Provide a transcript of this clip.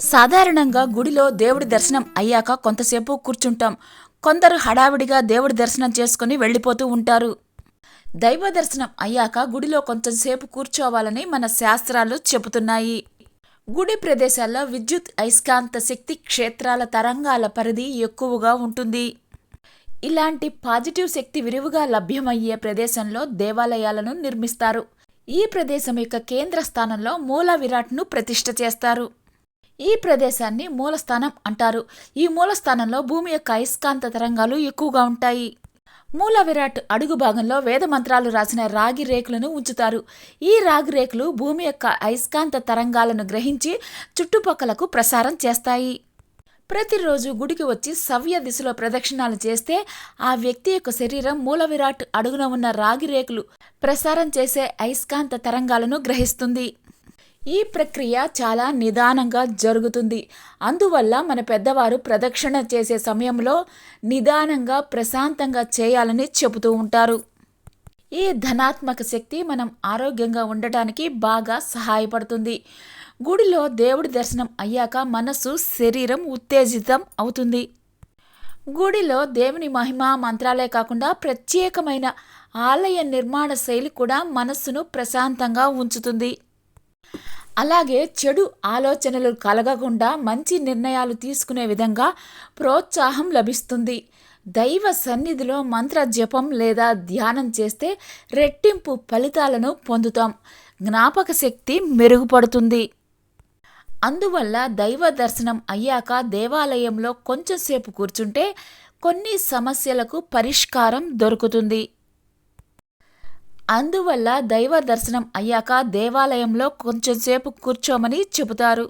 సాధారణంగా గుడిలో దేవుడి దర్శనం అయ్యాక కొంతసేపు కూర్చుంటాం. కొందరు హడావిడిగా దేవుడి దర్శనం చేసుకుని వెళ్ళిపోతూ ఉంటారు. దైవ దర్శనం అయ్యాక గుడిలో కొంచెంసేపు కూర్చోవాలని మన శాస్త్రాలు చెబుతున్నాయి. గుడి ప్రదేశాల్లో విద్యుత్ అయస్కాంత శక్తి క్షేత్రాల తరంగాల పరిధి ఎక్కువగా ఉంటుంది. ఇలాంటి పాజిటివ్ శక్తి విరివిగా లభ్యమయ్యే ప్రదేశంలో దేవాలయాలను నిర్మిస్తారు. ఈ ప్రదేశం యొక్క కేంద్ర స్థానంలో మూల విరాట్ను ప్రతిష్ఠ చేస్తారు. ఈ ప్రదేశాన్ని మూలస్థానం అంటారు. ఈ మూలస్థానంలో భూమి యొక్క అయస్కాంత తరంగాలు ఎక్కువగా ఉంటాయి. మూల విరాట్ అడుగు భాగంలో వేద మంత్రాలు రాసిన రాగి రేకులను ఉంచుతారు. ఈ రాగి రేకులు భూమి యొక్క అయస్కాంత తరంగాలను గ్రహించి చుట్టుపక్కలకు ప్రసారం చేస్తాయి. ప్రతిరోజు గుడికి వచ్చి సవ్య దిశలో ప్రదక్షిణాలు చేస్తే ఆ వ్యక్తి యొక్క శరీరం మూల విరాట్ అడుగున ఉన్న రాగి రేకులు ప్రసారం చేసే అయస్కాంత తరంగాలను గ్రహిస్తుంది. ఈ ప్రక్రియ చాలా నిదానంగా జరుగుతుంది. అందువల్ల మన పెద్దవారు ప్రదక్షిణ చేసే సమయంలో నిదానంగా ప్రశాంతంగా చేయాలని చెబుతూ ఉంటారు. ఈ ధనాత్మక శక్తి మనం ఆరోగ్యంగా ఉండటానికి బాగా సహాయపడుతుంది. గుడిలో దేవుడి దర్శనం అయ్యాక మనసు శరీరం ఉత్తేజితం అవుతుంది. గుడిలో దేవుని మహిమ మంత్రాలే కాకుండా ప్రత్యేకమైన ఆలయ నిర్మాణ శైలి కూడా మనస్సును ప్రశాంతంగా ఉంచుతుంది. అలాగే చెడు ఆలోచనలు కలగకుండా మంచి నిర్ణయాలు తీసుకునే విధంగా ప్రోత్సాహం లభిస్తుంది. దైవ సన్నిధిలో మంత్ర జపం లేదా ధ్యానం చేస్తే రెట్టింపు ఫలితాలను పొందుతాం. జ్ఞాపక శక్తి మెరుగుపడుతుంది. అందువల్ల దైవ దర్శనం అయ్యాక దేవాలయంలో కొంచెంసేపు కూర్చుంటే కొన్ని సమస్యలకు పరిష్కారం దొరుకుతుంది. అందువల్ల దైవ దర్శనం అయ్యాక దేవాలయంలో కొంచెంసేపు కూర్చోమని చెబుతారు.